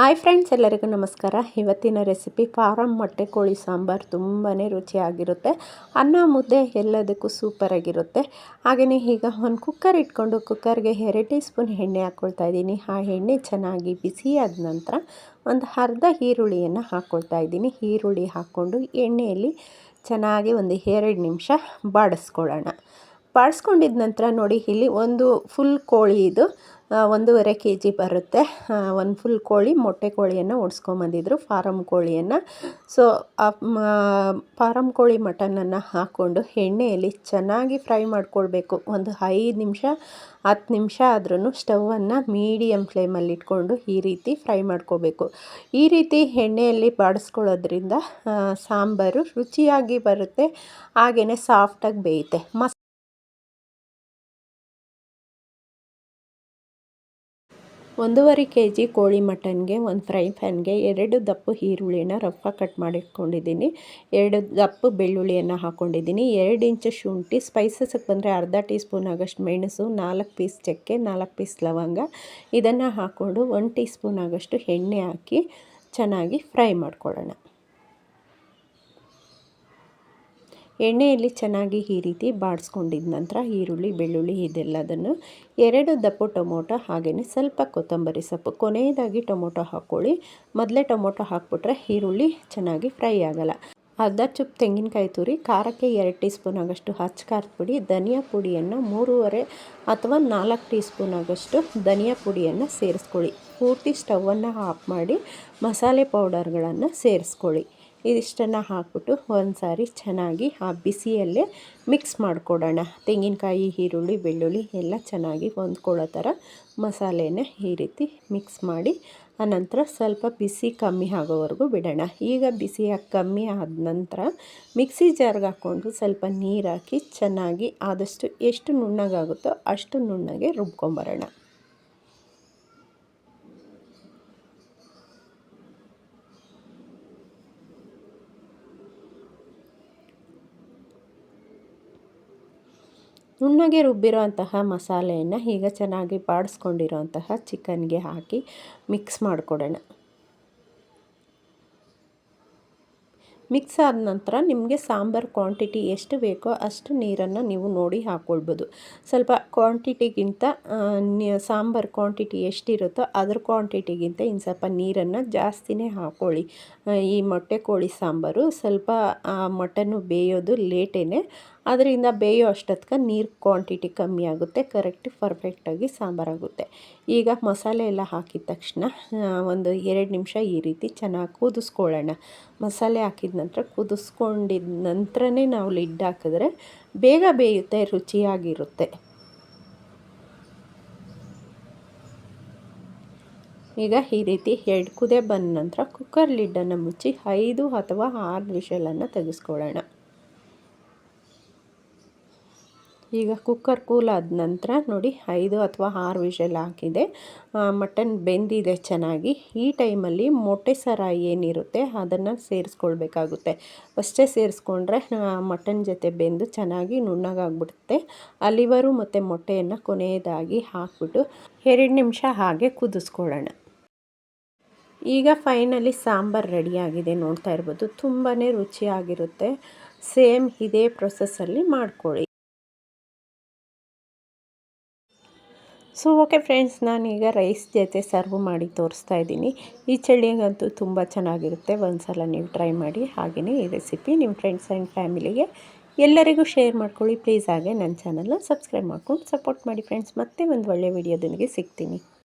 Hi friends, ಎಲ್ಲರಿಗೂ ನಮಸ್ಕಾರ. ಇವತ್ತಿನ ರೆಸಿಪಿ ಫಾರಮ್ ಮೊಟ್ಟೆ ಕೋಳಿ ಸಾಂಬಾರು ತುಂಬಾ ರುಚಿಯಾಗಿರುತ್ತೆ. ಅನ್ನ, ಮುದ್ದೆ ಎಲ್ಲದಕ್ಕೂ ಸೂಪರಾಗಿರುತ್ತೆ ಹಾಗೆಯೇ ಈಗ ಒಂದು ಕುಕ್ಕರ್ ಇಟ್ಕೊಂಡು ಕುಕ್ಕರ್ಗೆ ಎರಡು ಟೀ ಸ್ಪೂನ್ ಎಣ್ಣೆ ಹಾಕ್ಕೊಳ್ತಾ ಇದ್ದೀನಿ. ಆ ಎಣ್ಣೆ ಚೆನ್ನಾಗಿ ಬಿಸಿಯಾದ ನಂತರ ಒಂದು ಅರ್ಧ ಈರುಳ್ಳಿಯನ್ನು ಹಾಕ್ಕೊಳ್ತಾ ಇದ್ದೀನಿ. ಈರುಳ್ಳಿ ಹಾಕ್ಕೊಂಡು ಎಣ್ಣೆಯಲ್ಲಿ ಚೆನ್ನಾಗಿ ಒಂದು ಎರಡು ನಿಮಿಷ ಬಾಡಿಸ್ಕೊಳ್ಳೋಣ. ಬಾಡಿಸ್ಕೊಂಡಿದ ನಂತರ ನೋಡಿ, ಇಲ್ಲಿ ಒಂದು ಫುಲ್ ಕೋಳಿ ಇದು. ಒಂದೂವರೆ ಕೆ ಜಿ ಬರುತ್ತೆ ಒಂದು ಫುಲ್ ಕೋಳಿ, ಮೊಟ್ಟೆ ಕೋಳಿಯನ್ನು ಓಡಿಸ್ಕೊಂಬಂದಿದ್ರು ಫಾರಮ್ ಕೋಳಿಯನ್ನು. ಸೊ ಫಾರಮ್ ಕೋಳಿ ಮಟನನ್ನು ಹಾಕ್ಕೊಂಡು ಎಣ್ಣೆಯಲ್ಲಿ ಚೆನ್ನಾಗಿ ಫ್ರೈ ಮಾಡ್ಕೊಳ್ಬೇಕು. ಒಂದು ಐದು ನಿಮಿಷ, ಹತ್ತು ನಿಮಿಷ ಆದ್ರೂ ಸ್ಟವನ್ನು ಮೀಡಿಯಮ್ ಫ್ಲೇಮಲ್ಲಿ ಇಟ್ಕೊಂಡು ಈ ರೀತಿ ಫ್ರೈ ಮಾಡ್ಕೋಬೇಕು ಈ ರೀತಿ ಎಣ್ಣೆಯಲ್ಲಿ ಬಾಡಿಸ್ಕೊಳ್ಳೋದ್ರಿಂದ ಸಾಂಬಾರು ರುಚಿಯಾಗಿ ಬರುತ್ತೆ ಹಾಗೆಯೇ ಸಾಫ್ಟಾಗಿ ಬೇಯುತ್ತೆ. ಮಸ್ ಒಂದೂವರೆ ಕೆ ಜಿ ಕೋಳಿ ಮಟನ್ಗೆ, ಒಂದು ಫ್ರೈ ಪ್ಯಾನ್ಗೆ ಎರಡು ದಪ್ಪು ಈರುಳ್ಳಿನ ರಫ ಕಟ್ ಮಾಡಿಟ್ಕೊಂಡಿದ್ದೀನಿ. ಎರಡು ದಪ್ಪು ಬೆಳ್ಳುಳ್ಳಿಯನ್ನು ಹಾಕ್ಕೊಂಡಿದ್ದೀನಿ ಎರಡು ಇಂಚು ಶುಂಠಿ ಸ್ಪೈಸಸ್ಗೆ ಬಂದರೆ ಅರ್ಧ ಟೀ ಸ್ಪೂನ್ ಆಗೋಷ್ಟು ಮೆಣಸು, ನಾಲ್ಕು ಪೀಸ್ ಚಕ್ಕೆ, ನಾಲ್ಕು ಪೀಸ್ ಲವಂಗ. ಇದನ್ನು ಹಾಕ್ಕೊಂಡು ಒಂದು ಟೀ ಸ್ಪೂನ್ ಆಗೋಷ್ಟು ಎಣ್ಣೆ ಹಾಕಿ ಚೆನ್ನಾಗಿ ಫ್ರೈ ಮಾಡ್ಕೊಳ್ಳೋಣ. ಎಣ್ಣೆಯಲ್ಲಿ ಚೆನ್ನಾಗಿ ಈ ರೀತಿ ಬಾಡಿಸ್ಕೊಂಡಿದ ನಂತರ ಈರುಳ್ಳಿ, ಬೆಳ್ಳುಳ್ಳಿ ಇದೆಲ್ಲದನ್ನು ಎರಡು ದಪ್ಪು ಟೊಮೊಟೊ ಹಾಗೆಯೇ ಸ್ವಲ್ಪ ಕೊತ್ತಂಬರಿ ಸೊಪ್ಪು, ಕೊನೆಯದಾಗಿ ಟೊಮೊಟೊ ಹಾಕ್ಕೊಳ್ಳಿ. ಮೊದಲೇ ಟೊಮೊಟೊ ಹಾಕ್ಬಿಟ್ರೆ ಈರುಳ್ಳಿ ಚೆನ್ನಾಗಿ ಫ್ರೈ ಆಗೋಲ್ಲ. ಅರ್ಧ ಚುಪ್ ತೆಂಗಿನಕಾಯಿ ತುರಿ, ಖಾರಕ್ಕೆ ಎರಡು ಟೀ ಸ್ಪೂನ್ ಆಗೋಷ್ಟು ಹಚ್ಚ ಖಾರದ ಪುಡಿ, ಧನಿಯಾ ಪುಡಿಯನ್ನು ಮೂರುವರೆ ಅಥವಾ ನಾಲ್ಕು ಟೀ ಸ್ಪೂನ್ ಆಗೋಷ್ಟು ಧನಿಯಾ ಪುಡಿಯನ್ನು ಸೇರಿಸ್ಕೊಳ್ಳಿ. ಪೂರ್ತಿ ಸ್ಟವನ್ನು ಆಫ್ ಮಾಡಿ ಮಸಾಲೆ ಪೌಡರ್ಗಳನ್ನು ಸೇರಿಸ್ಕೊಳ್ಳಿ. ಇದಿಷ್ಟನ್ನು ಹಾಕ್ಬಿಟ್ಟು ಒಂದು ಸಾರಿ ಚೆನ್ನಾಗಿ ಆ ಬಿಸಿಯಲ್ಲೇ ಮಿಕ್ಸ್ ಮಾಡಿಕೊಡೋಣ. ತೆಂಗಿನಕಾಯಿ, ಈರುಳ್ಳಿ, ಬೆಳ್ಳುಳ್ಳಿ ಎಲ್ಲ ಚೆನ್ನಾಗಿ ಹೊಂದ್ಕೊಳ್ಳೋ ಥರ ಮಸಾಲೆನ ಈ ರೀತಿ ಮಿಕ್ಸ್ ಮಾಡಿ ಆನಂತರ ಸ್ವಲ್ಪ ಬಿಸಿ ಕಮ್ಮಿ ಆಗೋವರೆಗೂ ಬಿಡೋಣ. ಈಗ ಬಿಸಿ ಕಮ್ಮಿ ಆದ ನಂತರ ಮಿಕ್ಸಿ ಜಾರ್ಗೆ ಹಾಕ್ಕೊಂಡು ಸ್ವಲ್ಪ ನೀರು ಹಾಕಿ ಚೆನ್ನಾಗಿ ಆದಷ್ಟು ಎಷ್ಟು ನುಣ್ಣಗಾಗುತ್ತೋ ಅಷ್ಟು ನುಣ್ಣಗೆ ರುಬ್ಕೊಂಬರೋಣ. ನುಣ್ಣಗೆ ರುಬ್ಬಿರೋ ಅಂತಹ ಮಸಾಲೆಯನ್ನು ಈಗ ಚೆನ್ನಾಗಿ ಬಾಡಿಸ್ಕೊಂಡಿರೋ ಅಂತಹ ಚಿಕನ್ಗೆ ಹಾಕಿ ಮಿಕ್ಸ್ ಮಾಡಿಕೊಡೋಣ. ಮಿಕ್ಸ್ ಆದ ನಂತರ ನಿಮಗೆ ಸಾಂಬಾರು ಕ್ವಾಂಟಿಟಿ ಎಷ್ಟು ಬೇಕೋ ಅಷ್ಟು ನೀರನ್ನು ನೀವು ನೋಡಿ ಹಾಕ್ಕೊಳ್ಬೋದು ಸ್ವಲ್ಪ ಕ್ವಾಂಟಿಟಿಗಿಂತ ಸಾಂಬಾರು ಕ್ವಾಂಟಿಟಿ ಎಷ್ಟಿರುತ್ತೋ ಅದ್ರ ಕ್ವಾಂಟಿಟಿಗಿಂತ ಇನ್ನು ಸ್ವಲ್ಪ ನೀರನ್ನು ಜಾಸ್ತಿನೇ ಹಾಕ್ಕೊಳ್ಳಿ ಈ ಮೊಟ್ಟೆ ಕೋಳಿ ಸಾಂಬಾರು ಸ್ವಲ್ಪ ಮಟನ್ನು ಬೇಯೋದು ಲೇಟೇ ಅದರಿಂದ ಬೇಯೋ ಅಷ್ಟೊತ್ತಿಗೆ ನೀರು ಕ್ವಾಂಟಿಟಿ ಕಮ್ಮಿ ಆಗುತ್ತೆ ಕರೆಕ್ಟ್ ಪರ್ಫೆಕ್ಟಾಗಿ ಸಾಂಬಾರಾಗುತ್ತೆ ಈಗ ಮಸಾಲೆ ಎಲ್ಲ ಹಾಕಿದ ತಕ್ಷಣ ಒಂದು ಎರಡು ನಿಮಿಷ ಈ ರೀತಿ ಚೆನ್ನಾಗಿ ಕುದಿಸ್ಕೊಳ್ಳೋಣ. ಮಸಾಲೆ ಹಾಕಿದ ನಂತರ ಕುದಿಸ್ಕೊಂಡಿದ ನಂತರನೇ ನಾವು ಲಿಡ್ ಹಾಕಿದ್ರೆ ಬೇಗ ಬೇಯುತ್ತೆ, ರುಚಿಯಾಗಿರುತ್ತೆ. ಈಗ ಈ ರೀತಿ ಎರಡು ಕುದೆ ಬಂದ ನಂತರ ಕುಕ್ಕರ್ ಲಿಡ್ಡನ್ನು ಮುಚ್ಚಿ ಐದು ಅಥವಾ ಆರು ವಿಷಲನ್ನು ತೆಗೆಸ್ಕೊಳ್ಳೋಣ. ಈಗ ಕುಕ್ಕರ್ ಕೂಲ್ ಆದ ನಂತರ ನೋಡಿ ಐದು ಅಥವಾ ಆರು ವಿಷಲ್ ಹಾಕಿದೆ. ಮಟನ್ ಬೆಂದಿದೆ ಚೆನ್ನಾಗಿ. ಈ ಟೈಮಲ್ಲಿ ಮೊಟ್ಟೆ ಸರ ಏನಿರುತ್ತೆ ಅದನ್ನು ಸೇರಿಸ್ಕೊಳ್ಬೇಕಾಗುತ್ತೆ. ಅಷ್ಟೇ ಸೇರಿಸ್ಕೊಂಡ್ರೆ ಮಟನ್ ಜೊತೆ ಬೆಂದು ಚೆನ್ನಾಗಿ ನುಣ್ಣಗಾಗ್ಬಿಡುತ್ತೆ. ಅಲ್ಲಿವರು ಮತ್ತು ಮೊಟ್ಟೆಯನ್ನು ಕೊನೆಯದಾಗಿ ಹಾಕ್ಬಿಟ್ಟು ಎರಡು ನಿಮಿಷ ಹಾಗೆ ಕುದಿಸ್ಕೊಳ್ಳೋಣ. ಈಗ ಫೈನಲಿ ಸಾಂಬಾರು ರೆಡಿಯಾಗಿದೆ ನೋಡ್ತಾ ಇರ್ಬೋದು. ತುಂಬಾ ರುಚಿಯಾಗಿರುತ್ತೆ. ಸೇಮ್ ಇದೇ ಪ್ರೊಸೆಸ್ಸಲ್ಲಿ ಮಾಡ್ಕೊಳ್ಳಿ. ಸೊ ಓಕೆ ಫ್ರೆಂಡ್ಸ್ ನಾನೀಗ ರೈಸ್ ಜೊತೆ ಸರ್ವ್ ಮಾಡಿ ತೋರಿಸ್ತಾ ಇದ್ದೀನಿ. ಈ ಚಳಿಗಂತೂ ತುಂಬ ಚೆನ್ನಾಗಿರುತ್ತೆ. ಒಂದು ಸಲ ನೀವು ಟ್ರೈ ಮಾಡಿ ಹಾಗೆಯೇ ಈ ರೆಸಿಪಿ ನಿಮ್ಮ ಫ್ರೆಂಡ್ಸ್ ಆ್ಯಂಡ್ ಫ್ಯಾಮಿಲಿಗೆ ಎಲ್ಲರಿಗೂ ಶೇರ್ ಮಾಡ್ಕೊಳ್ಳಿ. ಪ್ಲೀಸ್ ಹಾಗೆ ನನ್ನ ಚಾನಲ್ನ ಸಬ್ಸ್ಕ್ರೈಬ್ ಮಾಡ್ಕೊಂಡು ಸಪೋರ್ಟ್ ಮಾಡಿ ಫ್ರೆಂಡ್ಸ್ ಮತ್ತೆ ಒಂದು ಒಳ್ಳೆಯ ವಿಡಿಯೋದೊಂದಿಗೆ ಸಿಗ್ತೀನಿ.